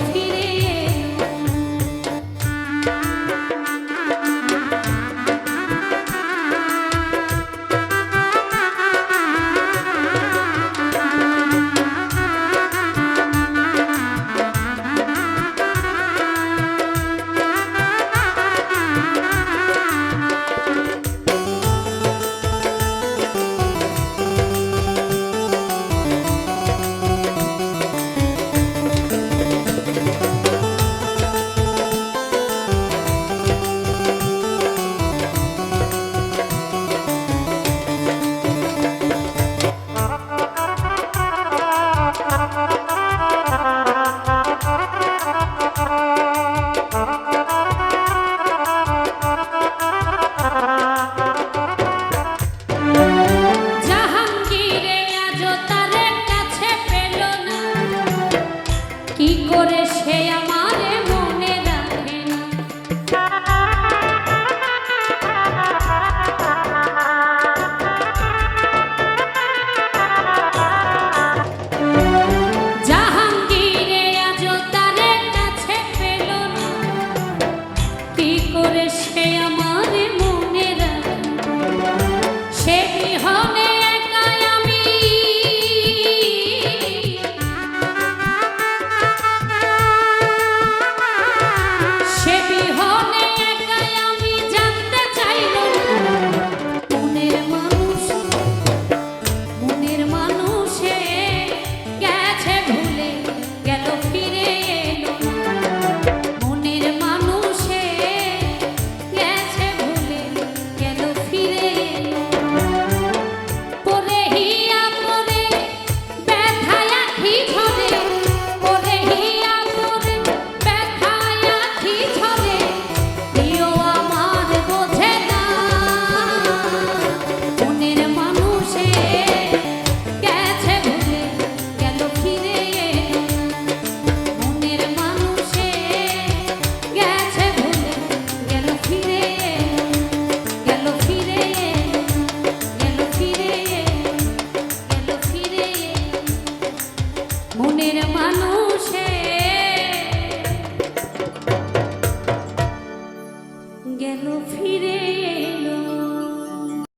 গেল করে সে আমার মনে রাখে। সে হবে